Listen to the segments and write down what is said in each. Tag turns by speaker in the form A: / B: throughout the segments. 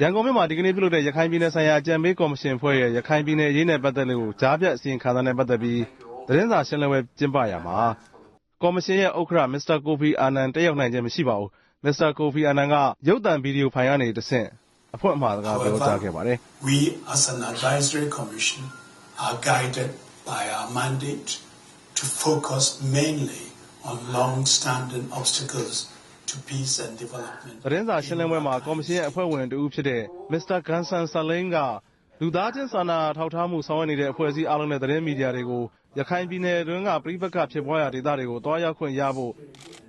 A: ရန်ကုန်မြို့မှာ ဒီကနေ့ပြုလုပ်တဲ့ ရခိုင်ပြည်နယ်ဆိုင်ရာ အကြံပေးကော်မရှင်အဖွဲ့ရဲ့ ရခိုင်ပြည်နယ်အရေးနဲ့ ပတ်သက်လို့ ကြားဖြတ်အစီရင်ခံစာနဲ့ ပတ်သက်ပြီး သတင်းစာရှင်းလင်းပွဲကျင်းပရာမှာ ကော်မရှင်ရဲ့ ဥက္ကဋ္ဌ မစ္စတာကိုဖီအာနန် တက်ရောက်နိုင်ခြင်း မရှိပါဘူး မစ္စတာကိုဖီအာနန်က ရုပ်သံဗီဒီယိုဖိုင်ကနေတဆင့် အဖွင့်အမှာစကား ပြောကြားခဲ့ပါတယ်
B: We, as an advisory commission, are guided by our mandate to focus mainly on long-standing obstacles to peace and development.
A: သတင်းစာရှင်းလင်းပွဲမှာ ကော်မရှင်ရဲ့အဖွဲ့ဝင်တဦးဖြစ်တဲ့ မစ္စတာဂန်ဆန်ဆလင်းက လူသားချင်းစာနာထောက်ထားမှု ဆောင်ရွက်နေတဲ့ အဖွဲ့အစည်းအားလုံးနဲ့ သတင်းမီဒီယာတွေကို ရခိုင်ပြည်နယ်တွင်းကပြည်ပခတ်ဖြစ်ပွားရာဒေသတွေကိုတွားရောက်ခွင့်ရဖို့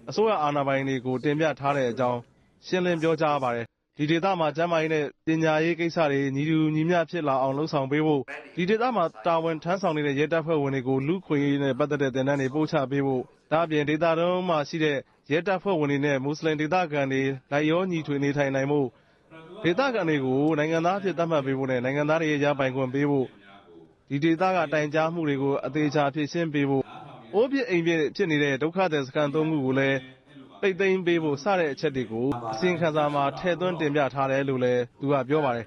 A: အစိုးရအာဏာပိုင်တွေကို တင်ပြထားတဲ့အကြောင်း ရှင်းလင်းပြောကြားပါတယ် ဒီဒေသမှာ ကျန်းမာရေးနဲ့ ပညာရေးကိစ္စတွေ ညီတူညီမျှဖြစ်လာအောင်လှုံ့ဆော်ပေးဖို့ ဒီဒေသမှာ တာဝန်ထမ်းဆောင်နေတဲ့ ရဲတပ်ဖွဲ့ဝင်တွေကို လူခွင့်ရေးနဲ့ ပတ်သက်တဲ့တင်ဒန်းတွေ ပို့ချပေးဖို့ ဒါအပြင် ဒေသတွင်းမှာရှိတဲ့ ရဲတပ်ဖွဲ့ဝင်တွေနဲ့ မွတ်စလင်ဒေသခံတွေ လိုက်ရောညီထွေ နေထိုင်နိုင်ဖို့ ဒေသခံတွေကို နိုင်ငံသားအဖြစ် သတ်မှတ်ပေးဖို့နဲ့ နိုင်ငံသားတွေရဲ့ ရပိုင်ခွင့်ပေးဖို့ ဒီဒေသက တိုင်ကြားမှုတွေကို အသေးချာ ဖြေရှင်းပေးဖို့ အိုးပြစ်အိမ်ပြစ်ဖြစ်နေတဲ့ ဒုက္ခသည်စခန်းသုံးခုကိုလည်း ပိတ်သိမ်းပေးဖို့ စတဲ့အချက်တွေကို အစီရင်ခံစာမှာ ထည့်သွင်းတင်ပြထားတယ်လို့လည်း သူကပြောပါတယ်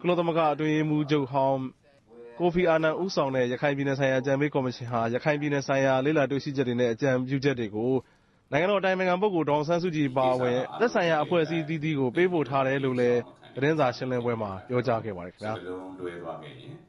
A: ကုလသမဂ္ဂ အတွင်းရေးမှူးချုပ်ဟောင်း ကိုဖီအာနန် ဦးဆောင်တဲ့ ရခိုင်ပြည်နယ်ဆိုင်ရာ အကြံပေးကော်မရှင်ဟာ ရခိုင်ပြည်နယ်ဆိုင်ရာ လေ့လာတွေ့ရှိချက်တွေနဲ့ အကြံပြုချက်တွေကို နိုင်ငံတော်အတိုင်ပင်ခံပုဂ္ဂိုလ် ဒေါအောင်ဆန်းစုကြည်ပါဝင် သက်ဆိုင်ရာ အဖွဲ့အစည်းအသီးသီးကို ပေးပို့ထားတယ်လို့လည်း သတင်းစာရှင်းလင်းပွဲမှာ ပြောကြားခဲ့ပါတယ်ခင်ဗျာ
C: စလုံးလွဲသွားခဲ့ရင်